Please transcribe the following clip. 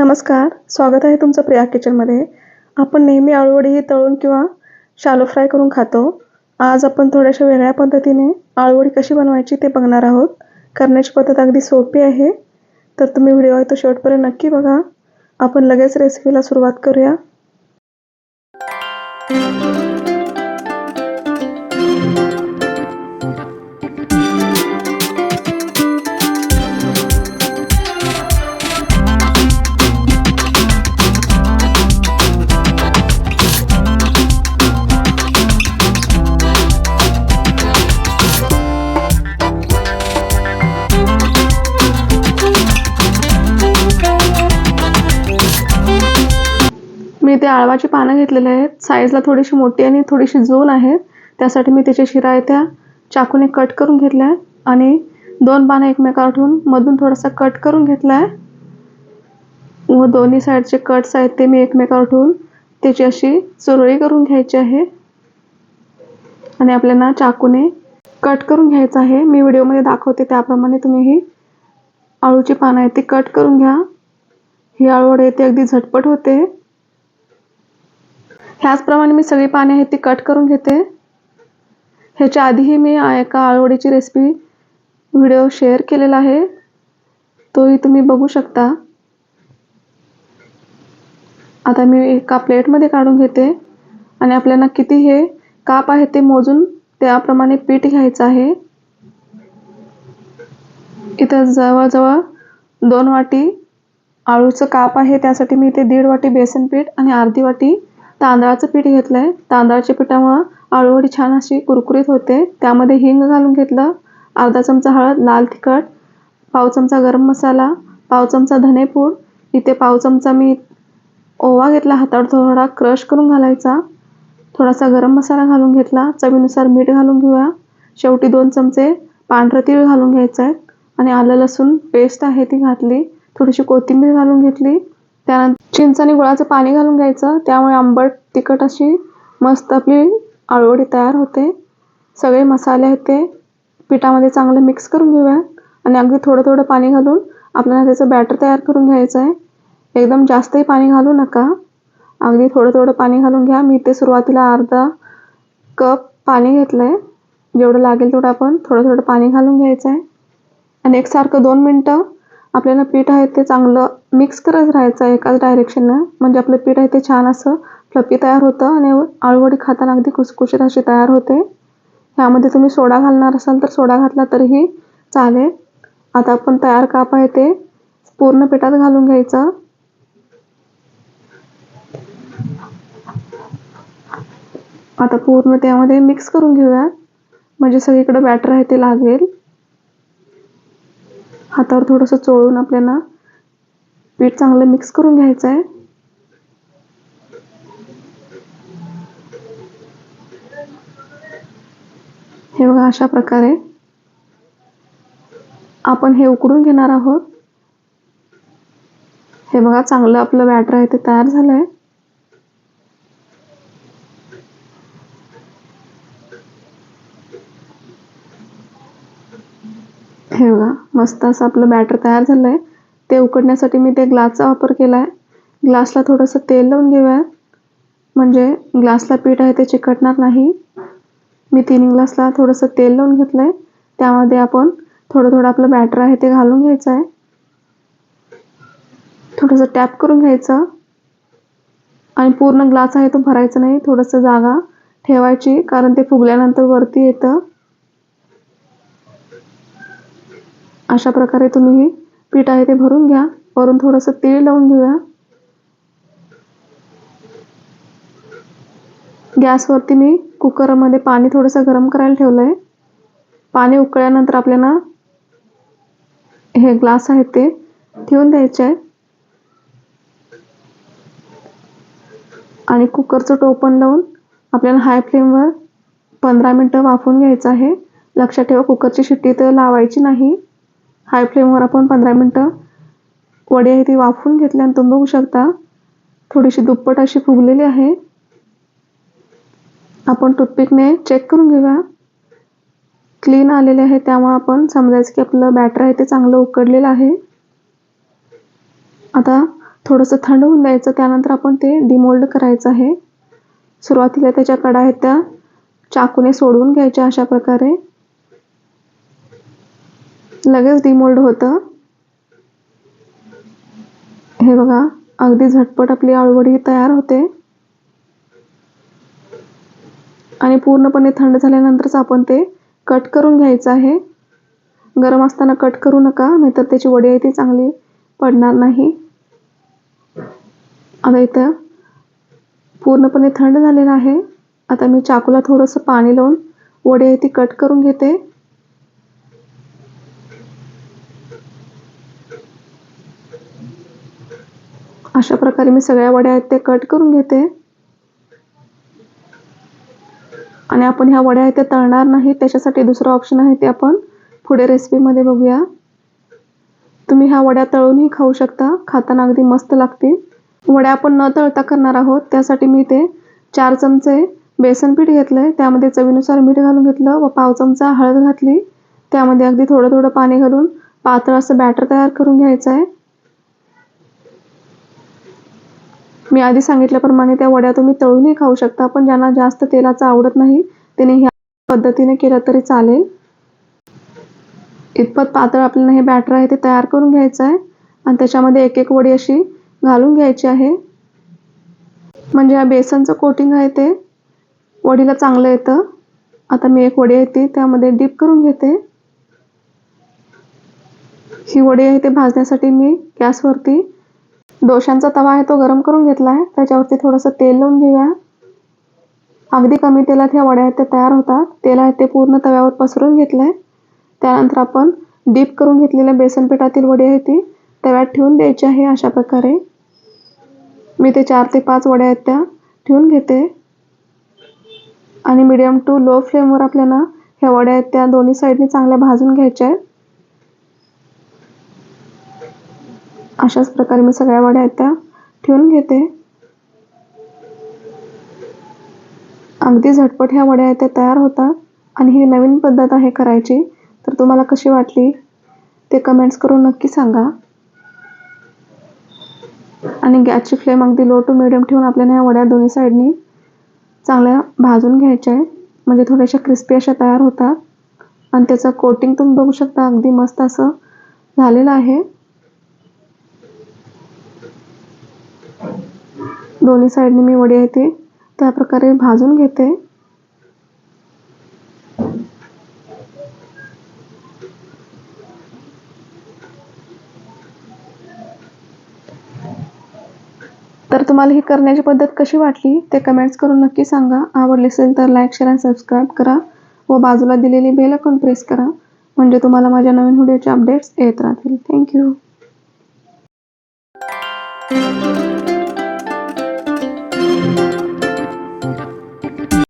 नमस्कार स्वागत आहे तुमचं प्रिया किचनमध्ये. आपण नेहमी आळूवडी ही तळून किंवा शालो फ्राय करून खातो. आज आपण थोड्याशा वेगळ्या पद्धतीने आळूवडी कशी बनवायची ते बघणार आहोत. करण्याची पद्धत अगदी सोपी आहे. तर तुम्ही व्हिडिओ आहे तो शेवटपर्यंत नक्की बघा. आपण लगेच रेसिपीला सुरुवात करूया. मी ते आळवाची पानं घेतलेले आहेत. साईजला थोडीशी मोठी आणि थोडीशी जून आहे. त्यासाठी मी त्याच्या शिरा आहे त्या चाकूने कट करून घेतल्या आहेत. आणि दोन पानं एकमेकावर ठेवून मधून थोडासा कट करून घेतला आहे व दोन्ही साईडचे कट्स आहेत ते मी एकमेकावर ठेवून त्याची अशी चुरळी करून घ्यायची आहे. आणि आपल्याला चाकूने कट करून घ्यायचं आहे. मी व्हिडिओमध्ये दाखवते त्याप्रमाणे तुम्ही ही आळूची पानं आहेत ती कट करून घ्या. ही आळूवडी आहे ती अगदी झटपट होते. ह्याचप्रमाणे मी सगळी पाने आहेत ती कट करून घेते. ह्याच्या आधीही मी एका आळवडीची रेसिपी व्हिडिओ शेअर केलेला आहे. तोही तुम्ही बघू शकता. आता मी एका प्लेटमध्ये काढून घेते आणि आपल्याला किती हे काप आहे ते मोजून त्याप्रमाणे पीठ घ्यायचं आहे. इथं जवळजवळ दोन वाटी आळूचं काप आहे त्यासाठी मी इथे दीड वाटी बेसन पीठ आणि अर्धी वाटी तांदळाचं पीठ घेतलं आहे तांदळाच्या पिठामुळं आळूवडी छान अशी कुरकुरीत होते. त्यामध्ये हिंग घालून घेतलं. अर्धा चमचा हळद लाल तिखट पाव चमचा गरम मसाला पाव चमचा धनेपूड इथे पाव चमचा मी ओवा घेतला हातावर थोडा क्रश करून घालायचा. थोडासा गरम मसाला घालून घेतला. चवीनुसार मीठ घालून घेऊया. शेवटी दोन चमचे पांढरं तीळ घालून घ्यायचं आहे आणि आलं लसूण पेस्ट आहे ती घातली. थोडीशी कोथिंबीर घालून घेतली. त्यानंतर चिंच आणि गुळाचं पाणी घालून घ्यायचं. त्यामुळे आंबट तिखट अशी मस्त आपली आळूवडी तयार होते. सगळे मसाले आहेत ते पिठामध्ये चांगलं मिक्स करून घेऊया. आणि अगदी थोडं थोडं पाणी घालून आपल्याला त्याचं बॅटर तयार करून घ्यायचं आहे एकदम जास्तही पाणी घालू नका. अगदी थोडं थोडं पाणी घालून घ्या. मी ते सुरुवातीला अर्धा कप पाणी घेतलं आहे जेवढं लागेल तेवढं आपण थोडं थोडं पाणी घालून घ्यायचं आहे आणि एकसारखं दोन मिनटं आपल्याला पीठ आहे ते चांगलं मिक्स करत राहायचा एकाच डायरेक्शननं म्हणजे आपलं पीठ आहे ते छान असं फ्लपी तयार होतं आणि आळूवडी खाताना अगदी कुसकुशीत अशी तयार होते. ह्यामध्ये तुम्ही सोडा घालणार असाल तर सोडा घातला तरीही चालेल. आता आपण तयार काप आहे ते पूर्ण पिठात घालून घ्यायचं. आता पूर्ण त्यामध्ये मिक्स करून घेऊया. म्हणजे सगळीकडे बॅटर आहे ते लागेल. हातावर थोडंसं चोळून आपल्याला पीठ चांगलं मिक्स करून घ्यायचं आहे हे बघा अशा प्रकारे आपण हे उकडून घेणार आहोत. हे बघा चांगलं आपलं बॅटर आहे ते तयार झालं आहे हे बघा मस्त असं आपलं बॅटर तयार झालं आहे ते उकडण्यासाठी मी ते ग्लासचा वापर केला आहे ग्लासला थोडंसं तेल लावून घेऊया. म्हणजे ग्लासला पीठ आहे ते चिकटणार नाही. मी तीन ग्लासला थोडंसं तेल लावून घेतलं आहे त्यामध्ये आपण थोडं थोडं आपलं बॅटर आहे ते घालून घ्यायचं आहे थोडंसं टॅप करून घ्यायचं. आणि पूर्ण ग्लास आहे तो भरायचा नाही थोडंसं जागा ठेवायची कारण ते फुगल्यानंतर वरती येतं. अशा प्रकारे तुम्ही पीठ आहे ते भरून घ्या. वरून थोडंसं तेल लावून घेऊया. गॅसवरती मी कुकरमध्ये पाणी थोडंसं गरम करायला ठेवलं आहे पाणी उकळल्यानंतर आपल्याला हे ग्लास आहे ते ठेवून द्यायचे आहे आणि कुकरचं टोपण लावून आपल्याला हाय फ्लेमवर पंधरा मिनटं वाफवून घ्यायचं आहे. लक्षात ठेवा कुकरची शिट्टी तर लावायची नाही. हाय फ्लेमवर आपण पंधरा मिनटं वडी आहे ती वाफवून घेतली आणि तुम्ही बघू शकता थोडीशी दुप्पट अशी फुगलेली आहे. आपण टूथपिकने चेक करून घेऊया. क्लीन आलेले आहे त्यामुळे आपण समजायचं की आपलं बॅटर आहे ते चांगलं उकडलेलं आहे. आता थोडंसं थंड होऊन द्यायचं त्यानंतर आपण ते डिमोल्ड करायचं आहे. सुरुवातीला त्याच्या कडा आहेत त्या चाकूने सोडवून घ्यायच्या अशा प्रकारे. लगेच डिमोल्ड होतं. हे बघा अगदी झटपट आपली आळूवडी तयार होते. आणि पूर्णपणे थंड झाल्यानंतरच आपण ते कट करून घ्यायचं आहे. गरम असताना कट करू नका नाहीतर त्याची वडी आहे ती चांगली पडणार नाही. आता इथं पूर्णपणे थंड झालेलं आहे. आता मी चाकूला थोडंसं पाणी लावून वडी आहे ती कट करून घेते. अशा प्रकारे मी सगळ्या वड्या आहेत ते कट करून घेते. आणि आपण ह्या वड्या आहेत ते तळणार नाही त्याच्यासाठी दुसरं ऑप्शन आहे ते आपण पुढे रेसिपीमध्ये बघूया. तुम्ही ह्या वड्या तळूनही खाऊ शकता खाताना अगदी मस्त लागतील. वड्या आपण न तळता करणार आहोत त्यासाठी मी ते चार चमचे बेसन पीठ आहे त्यामध्ये चवीनुसार मीठ घालून घेतलं व पाव चमचा हळद घातली. त्यामध्ये अगदी थोडं थोडं पाणी घालून पातळ असं बॅटर तयार करून घ्यायचं आहे मी आधी सांगितल्याप्रमाणे त्या वड्या तुम्ही तळूनही खाऊ शकता पण ज्यांना जास्त तेलाचं आवडत नाही त्याने ह्या पद्धतीने केलं तरी चालेल. इतपत पातळ आपल्याला हे बॅटर आहे ते तयार करून घ्यायचं आहे आणि त्याच्यामध्ये एक एक वडी अशी घालून घ्यायची आहे. म्हणजे या बेसनचं कोटिंग आहे ते वडीला चांगलं येतं. आता मी एक वडी आहे ती त्यामध्ये डीप करून घेते. ही वडी आहे ते भाजण्यासाठी मी गॅसवरती डोशांचा तवा आहे तो गरम करून घेतला आहे. त्याच्यावरती थोडंसं तेल लावून घेऊया. अगदी कमी तेलात ह्या वड्या आहेत ते तयार होतात. तेल आहे ते पूर्ण तव्यावर पसरून घेतलं आहे त्यानंतर आपण डीप करून घेतलेल्या बेसन पिठातील वडी आहे ती तव्यात ठेवून द्यायची आहे अशा प्रकारे. मी ते चार ते पाच वड्या आहेत त्या ठेवून घेते. आणि मिडियम टू लो फ्लेमवर आपल्याला ह्या वड्या आहेत त्या दोन्ही साईडने चांगल्या भाजून घ्यायच्या आहेत. अशाच प्रकारे मी सगळ्या वड्या आहेत त्या ठेवून घेते. अगदी झटपट ह्या वड्या आहेत त्या तयार होतात. आणि ही नवीन पद्धत आहे करायची. तर तुम्हाला कशी वाटली ते कमेंट्स करून नक्की सांगा. आणि गॅसची फ्लेम अगदी लो टू मिडियम ठेवून आपल्याला ह्या वड्या दोन्ही साईडनी चांगल्या भाजून घ्यायच्या आहेत. म्हणजे थोड्याशा क्रिस्पी अशा तयार होतात. आणि त्याचं कोटिंग तुम्ही बघू शकता अगदी मस्त असं झालेलं आहे. दोन्ही साईडने मी वडी आहे त्या प्रकारे भाजून घेते. तर तुम्हाला ही करण्याची पद्धत कशी वाटली ते कमेंट्स करून नक्की सांगा. आवडली असेल तर लाईक शेअर आणि सबस्क्राईब करा. व बाजूला दिलेली बेल आयकॉन प्रेस करा. म्हणजे तुम्हाला माझ्या नवीन व्हिडिओचे अपडेट्स येत राहतील. थँक्यू